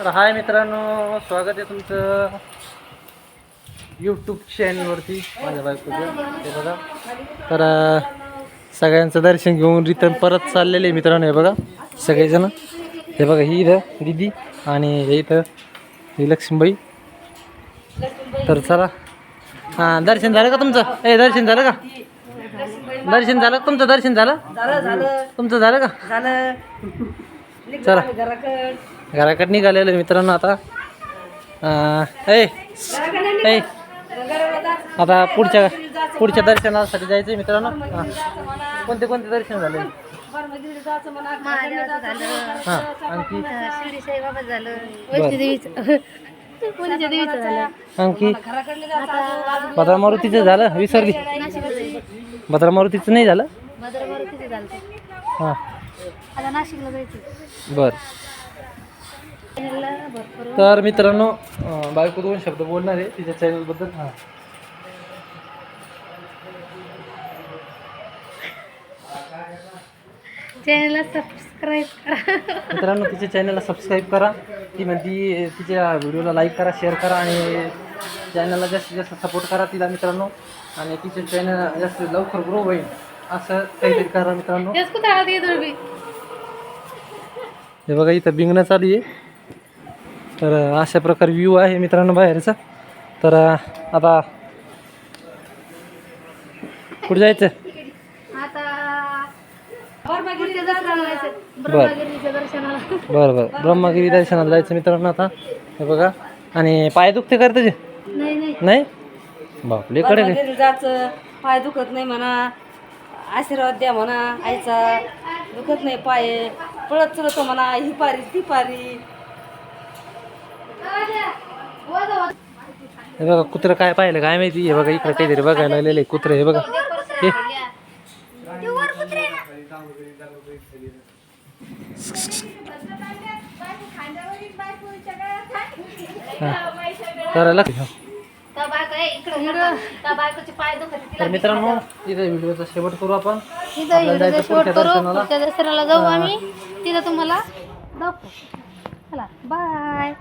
तर हाय मित्रांनो स्वागत आहे तुमचं यूट्यूब चॅनलवरती माझ्या बायकोचं. हे बघा. तर सगळ्यांचं दर्शन घेऊन रिटर्न परत चाललेले आहे मित्रांनो हे बघा. सगळेजण. हे बघा ही इथं दिदी आणि हे इथं ही लक्ष्मीबाई. तर चला. हां दर्शन झालं का तुमचं? ए दर्शन झालं का? दर्शन झालं का तुमचं? दर्शन झालं? तुमचं झालं का? झालं. चला. घराकड निघालेलं मित्रांनो आता. ए ए आता पुढच्या पुढच्या दर्शनासाठी जायचं मित्रांनो. कोणते कोणते दर्शन झाले? हां आणखी? आणखी? भद्रा मारुतीचं झालं? विसरली. भद्रा मारुतीचं नाही झालं? हां. आता नाशिकला जायचं. बर. तर मित्रांनो बायको दोन शब्द बोलणार आहे तिच्या चॅनलबद्दल हां. चॅनलला सबस्क्राईब करा. मित्रांनो तिच्या चॅनलला सबस्क्राईब करा. ती म्हणती तिच्या व्हिडिओला लाईक करा शेअर करा आणि चॅनलला जास्तीत जास्त सपोर्ट करा तिला मित्रांनो. आणि तिचे चॅनल जास्त लवकर ग्रो होईल असं काहीतरी करा मित्रांनो. हे बघा इथं बिंगणं चालू आहे. तर अशा प्रकारे व्ह्यू आहे मित्रांनो बाहेरचा. तर आता कुठे जायचं? दर्शनाला. बरं बरं. ब्रह्मगिरी दर्शनाला जायचं मित्रांनो आता. हे बघा. आणि पाय दुखते कर तुझे? नाही बापले कडे जायचं. पाय दुखत नाही म्हणा. आशीर्वाद द्या म्हणा आईचा. दुखत नाही पाय. पळत चलतो म्हणा. ही पारी ती पारी. हे बघा कुत्रं काय पाहिलं काय माहिती? हे बघा इकडे काहीतरी बघायला लागलेलं कुत्रं हे बघा. हे. तर लक्ष. मित्रांनो इथे व्हिडिओचा शेवट करू आपण. व्हिडिओचा शेवट करू. पुढच्या दसऱ्याला जाऊ आम्ही. तिथं तुम्हाला दाखवू. चला बाय